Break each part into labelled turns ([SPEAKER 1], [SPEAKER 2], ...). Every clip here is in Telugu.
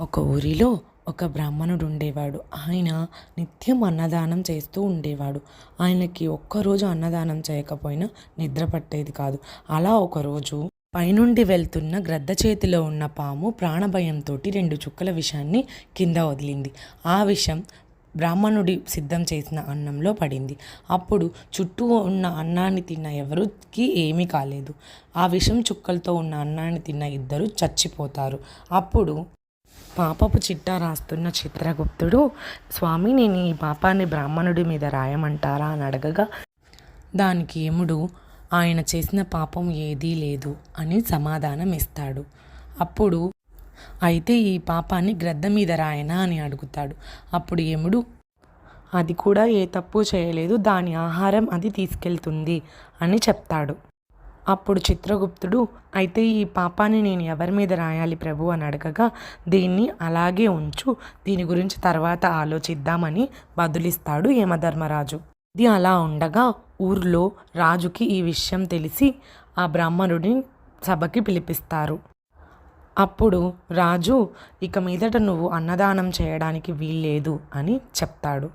[SPEAKER 1] ఒక ఊరిలో ఒక బ్రాహ్మణుడు ఉండేవాడు ఆయన నిత్యం అన్నదానం చేస్తూ ఉండేవాడు. ఆయనకి ఒక్కరోజు అన్నదానం చేయకపోయినా నిద్ర పట్టేది కాదు. అలా ఒకరోజు పైనుండి వెళ్తున్న గ్రద్ద చేతిలో ఉన్న పాము ప్రాణభయంతో రెండు చుక్కల విషాన్ని కింద వదిలింది. ఆ విషం బ్రాహ్మణుడి సిద్ధం చేసిన అన్నంలో పడింది. అప్పుడు చుట్టూ ఉన్న అన్నాన్ని తిన్న ఎవరికి ఏమీ కాలేదు. ఆ విషం చుక్కలతో ఉన్న అన్నాన్ని తిన్న ఇద్దరు చచ్చిపోతారు. అప్పుడు పాపపు చిట్టా రాస్తున్న చిత్రగుప్తుడు స్వామి నేను ఈ పాపాన్ని బ్రాహ్మణుడి మీద రాయమంటారా? అని అడగగా దానికి యముడు ఆయన చేసిన పాపం ఏదీ లేదు అని సమాధానం ఇస్తాడు. అప్పుడు అయితే ఈ పాపాన్ని గ్రద్ద మీద రాయనా? అని అడుగుతాడు. అప్పుడు యముడు అది కూడా ఏ తప్పు చేయలేదు దాని ఆహారం అది తీసుకెళ్తుంది అని చెప్తాడు. అప్పుడు చిత్రగుప్తుడు అయితే ఈ పాపాన్ని నేను ఎవరి మీద రాయాలి ప్రభు అని అడగగా దీన్ని అలాగే ఉంచు. దీని గురించి తర్వాత ఆలోచిద్దామని బదులిస్తాడు యమధర్మరాజు ఇది అలా ఉండగా ఊర్లో రాజుకి ఈ విషయం తెలిసి ఆ బ్రాహ్మణుడిని సభకి పిలిపిస్తారు. అప్పుడు రాజు ఇక మీదట నువ్వు అన్నదానం చేయడానికి వీల్లేదు అని చెప్తాడు.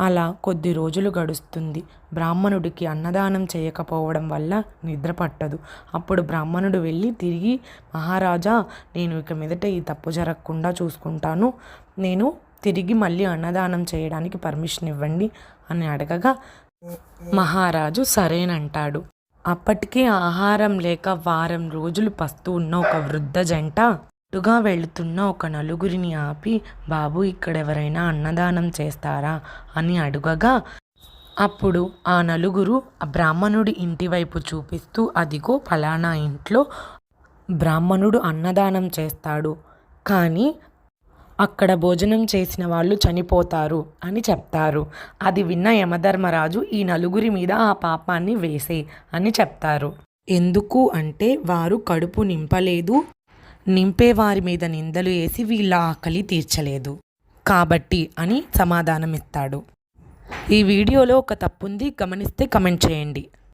[SPEAKER 1] అలా కొద్ది రోజులు గడుస్తుంది. బ్రాహ్మణుడికి అన్నదానం చేయకపోవడం వల్ల నిద్ర పట్టదు. అప్పుడు బ్రాహ్మణుడు వెళ్ళి తిరిగి మహారాజా నేను ఇక మీదట ఈ తప్పు జరగకుండా చూసుకుంటాను. నేను తిరిగి మళ్ళీ అన్నదానం చేయడానికి పర్మిషన్ ఇవ్వండి అని అడగగా మహారాజు సరేనంటాడు. అప్పటికే ఆహారం లేక వారం రోజులు పస్తూ ఉన్న ఒక వృద్ధ జంట అటుగా వెళుతున్న ఒక నలుగురిని ఆపి బాబు ఇక్కడెవరైనా అన్నదానం చేస్తారా? అని అడుగగా అప్పుడు ఆ నలుగురు ఆ బ్రాహ్మణుడి ఇంటి వైపు చూపిస్తూ అదిగో ఫలానా ఇంట్లో బ్రాహ్మణుడు అన్నదానం చేస్తాడు. కానీ అక్కడ భోజనం చేసిన వాళ్ళు చనిపోతారు అని చెప్తారు. అది విన్న యమధర్మరాజు ఈ నలుగురి మీద ఆ పాపాన్ని వేసే అని చెప్తారు. ఎందుకు అంటే వారు కడుపు నింపలేదు. నింపే వారి మీద నిందలు వేసి వీళ్ళ ఆకలి తీర్చలేదు. కాబట్టి అని సమాధానం ఇస్తాడు ఈ వీడియోలో ఒక తప్పుంది గమనిస్తే కమెంట్ చేయండి.